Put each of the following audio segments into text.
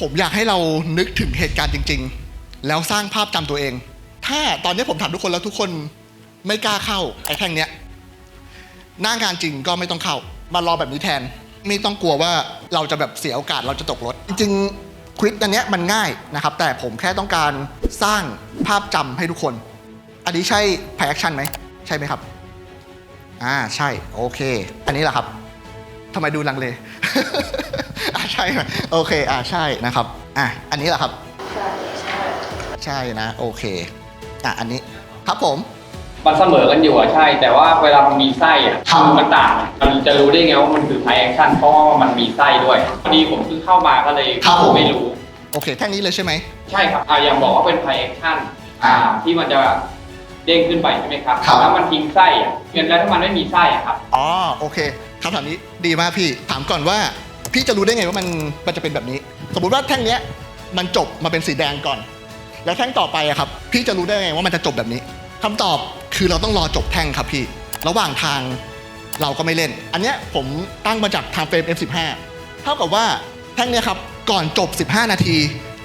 ผมอยากให้เรานึกถึงเหตุการณ์จริง ๆ แล้วสร้างภาพจำตัวเอง ถ้าตอนนี้ผมถามทุกคนแล้วทุกคนไม่กล้าเข้าไอ้แท่งเนี้ยหน้างานจริงก็ไม่ต้องเข้ามารอแบบนี้แทน ไม่ต้องกลัวว่าเราจะแบบเสียโอกาสเราจะตกรถ จริงคลิปอันเนี้ยมันง่ายนะครับ แต่ผมแค่ต้องการสร้างภาพจำให้ทุกคน อันนี้ใช่ไพคชั่นไหมใช่ไหมครับ อ่าใช่โอเค อันนี้แหละครับ ทำไมดูลังเล อ่าใช่ไหมโอเค อ่าใช่นะครับ อะอันนี้แหละครับใช่นะ โอเค อะอันนี้ครับผม มันเสมอกันอยู่อะใช่ แต่ว่าเวลามันมีไส้อะครับ มันต่างอะมันจะรู้ได้ไงว่ามันคือไพแอคชั่นเพราะว่ามันมีไส้ด้วยพอดีผมเพิ่งเข้ามาก็เลยครับผมไม่รู้ โอเค แท่งนี้เลยใช่ไหม ใช่ครับอะอย่างบอกว่าเป็นไพแอคชั่นอ่าที่มันจะเด้งขึ้นไปใช่ไหมครับครับ แล้วมันทิ้งไส้อะเงินแล้วถ้ามันไม่มีไส้อะครับ อ๋อโอเค คำถามนี้ดีมากพี่ ถามก่อนว่า พี่จะรู้ได้ไงว่ามันมันจะเป็นแบบนี้ สมมติว่าแท่งเนี้ยมันจบมาเป็นสีแดงก่อน แล้วแท่งต่อไปอะครับ พี่จะรู้ได้ไงว่ามันจะจบแบบนี้คำตอบคือเราต้องรอจบแท่งครับพี่ ระหว่างทางเราก็ไม่เล่น อันเนี้ยผมตั้งมาจาก time frame F15 เท่ากับว่าแท่งเนี้ยครับก่อนจบ 15 นาที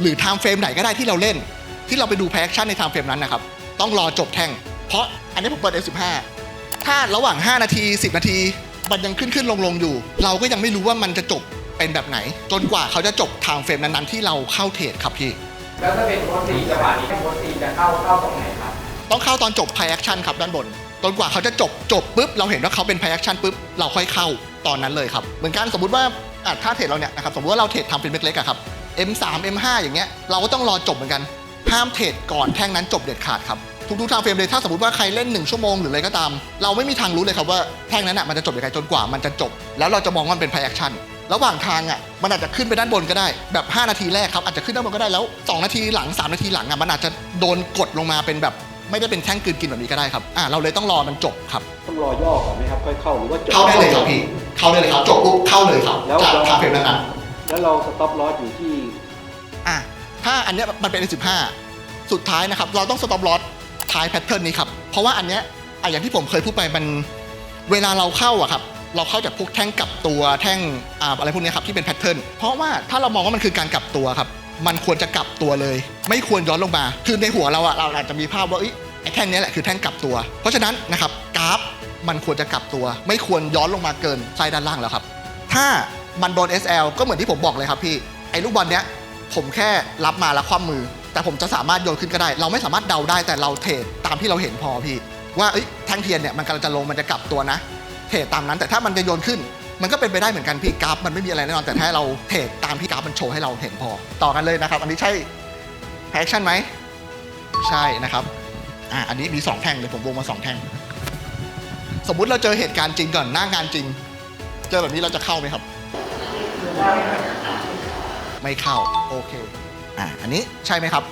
หรือ time frame ไหนก็ได้ที่เราเล่น ที่เราไปดูแพคชั่นใน time frame นั้นนะครับต้องรอจบแท่ง เพราะอันนี้ผมเปิด F15 ถ้าระหว่าง 5 นาที 10 นาที มันยังขึ้นขึ้นลงลงอยู่ เราก็ยังไม่รู้ว่ามันจะจบเป็นแบบไหน จนกว่าเขาจะจบทางเฟรมนั้นๆที่เราเข้าเทรดครับพี่ แล้วถ้าเป็นโค้ดซีจังหวะนี้โค้ดซีจะเข้าเข้าตรงไหนครับ ต้องเข้าตอนจบ Play Action ครับด้านบน จนกว่าเขาจะจบจบปุ๊บเราเห็นว่าเขาเป็น Play Action ปุ๊บเราค่อยเข้าตอนนั้นเลยครับ เหมือนกันสมมติว่าอะถ้าเทรดเราเนี่ยนะครับสมมติว่าเราเทรดทำเป็นเม็ดเล็กอะครับ M3 M5 อย่างเงี้ยเราก็ต้องรอจบเหมือนกันห้ามเทรดก่อนแท่งนั้นจบเด็ดขาดครับ ทุกๆทางเฟรมเลยถ้าสมมติว่าใครเล่น 1 ชั่วโมงหรืออะไรก็ตาม เราไม่มีทางรู้เลยครับว่าแท่งนั้นอะมันจะจบยังไงจนกว่ามันจะจบ แล้วเราจะมองว่ามันเป็น Play Action ระหว่างทางอะมันอาจจะขึ้นไปด้านบนก็ได้ แบบ 5 นาทีแรกครับอาจจะขึ้นด้านบนก็ได้แล้ว 2 นาทีหลัง 3 นาทีหลังอะมันอาจจะโดนกดลงมาเป็นแบบไม่ได้เป็นแท่งกลืนกินแบบนี้ก็ได้ครับอ่าเราเลยต้องรอมันจบครับต้องรอย่อก่อนไหมครับค่อยเข้าหรือว่าจบเข้าได้เลยครับพี่เข้าได้เลยครับจบปุ๊บเข้าเลยครับแล้วจากเราทางเฟรมนั้นนะแล้วเราสต็อปลอสอยู่ที่อะถ้าอันเนี้ยมันเป็น15สุดท้ายนะครับเราต้องสต็อปลอส ท้ายแพทเทิร์นนี้ครับ เพราะว่าอันเนี้ยอะอย่างที่ผมเคยพูดไปมันเวลาเราเข้าอะครับ เราเข้าจากพวกแท่งกลับตัวแท่งอ่าอะไรพวกเนี้ยครับที่เป็นแพทเทิร์นเพราะว่าถ้าเรามองว่ามันคือการกลับตัวครับ มันควรจะกลับตัวเลย ไม่ควรย้อนลงมา คือในหัวเราอะเราอาจจะมีภาพว่าเอ้ยไอ้แท่งเนี้ยแหละคือแท่งกลับตัว เพราะฉะนั้นนะครับกราฟมันควรจะกลับตัว ไม่ควรย้อนลงมาเกินไส้ด้านล่างแล้วครับ ถ้ามันโดน SL ก็เหมือนที่ผมบอกเลยครับพี่ไอ้ลูกบอลเนี้ยผมแค่รับมาแล้วคว่ำมือ แต่ผมจะสามารถโยนขึ้นก็ได้ เราไม่สามารถเดาได้แต่เราเทรดตามที่เราเห็นพอพี่ว่าเอ้ยแท่งเทียนเนี่ยมันกำลังจะลงมันจะกลับตัวนะเทรดตามนั้นแต่ถ้ามันจะโยนขึ้น มันก็เป็นไปได้เหมือนกันพี่กราฟมันไม่มีอะไรแน่นอนแต่ถ้าเราเทรดตามที่กราฟมันโชว์ให้เราเห็นพอ ต่อกันเลยนะครับ อันนี้ใช่แพคชั่นไหมใช่นะครับอะอันนี้มีสองแท่งเลยผมวงมาสองแท่งสมมุติเราเจอเหตุการณ์จริงก่อนหน้างานจริง เจอแบบนี้เราจะเข้าไหมครับ ไม่เข้าโอเค อะอันนี้ใช่ไหมครับ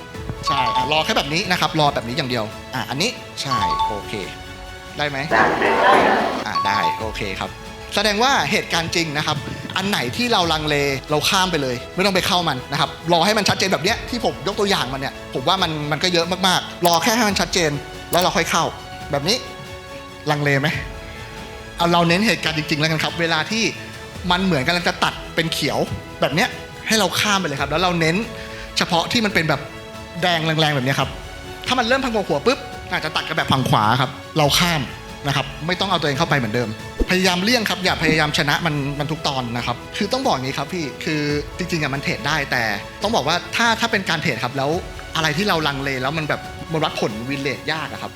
ใช่อะรอแค่แบบนี้นะครับ รอแบบนี้อย่างเดียว อะอันนี้ใช่โอเค ได้ไหมอะได้โอเคครับ แสดงว่าเหตุการณ์จริงนะครับ อันไหนที่เราลังเลเราข้ามไปเลย ไม่ต้องไปเข้ามันนะครับ รอให้มันชัดเจนแบบเนี้ยที่ผมยกตัวอย่างมันเนี่ยผมว่ามันมันก็เยอะมากๆ รอแค่ให้มันชัดเจน แล้วเราค่อยเข้า แบบนี้ลังเลไหมเอาเราเน้นเหตุการณ์จริงๆแล้วกันครับ เวลาที่มันเหมือนกำลังจะตัดเป็นเขียวแบบเนี้ยให้เราข้ามไปเลยครับ แล้วเราเน้น เฉพาะที่มันเป็นแบบแดงแรงๆแบบนี้ครับ ถ้ามันเริ่มพังหัวปุ๊บอาจจะตัดกันแบบฝั่งขวาครับ เราข้ามนะครับไม่ต้องเอาตัวเองเข้าไปเหมือนเดิม พยายามเลี่ยงครับอย่าพยายามชนะมันมันทุกตอนนะครับ คือต้องบอกอย่างนี้ครับพี่คือจริงๆอะมันเทรดได้แต่ ต้องบอกว่าถ้าถ้าเป็นการเทรดครับแล้วอะไรที่เราลังเลแล้วมันแบบมันวัดผลวินเลทยากอะครับ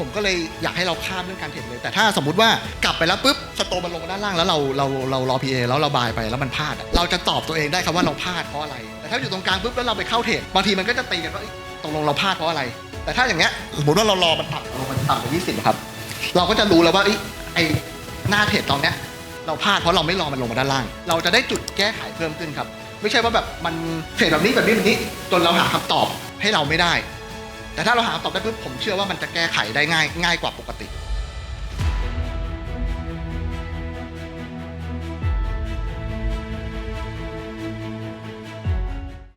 ผมก็เลยอยากให้เราข้ามเรื่องการเทรดเลย แต่ถ้าสมมุติว่ากลับไปแล้วปุ๊บสโตมันลงมาด้านล่างแล้วเราเราเรารอ PA แล้วเราบายไปแล้วมันพลาด เราจะตอบตัวเองได้ครับว่าเราพลาดเพราะอะไร แต่ถ้าอยู่ตรงกลางปุ๊บแล้วเราไปเข้าเทรดบางทีมันก็จะตีกันว่าตกลงเราพลาดเพราะอะไร แต่ถ้าอย่างเงี้ยสมมติว่าเรารอมันต่ำลงมันต่ำกว่า20ครับเราก็จะรู้แล้วว่าเอ้หน้าเทรดตอนเนี้ยเราพลาดเพราะเราไม่รอมันลงมาด้านล่าง เราจะได้จุดแก้ไขเพิ่มขึ้นครับ ไม่ใช่ว่าแบบมันเทรดแบบนี้แบบนี้แบบนี้จนเราหาคำตอบให้เราไม่ได้ แต่ถ้าเราหาคำตอบได้ปุ๊บผมเชื่อว่ามันจะแก้ไขได้ง่ายง่ายกว่าปกติ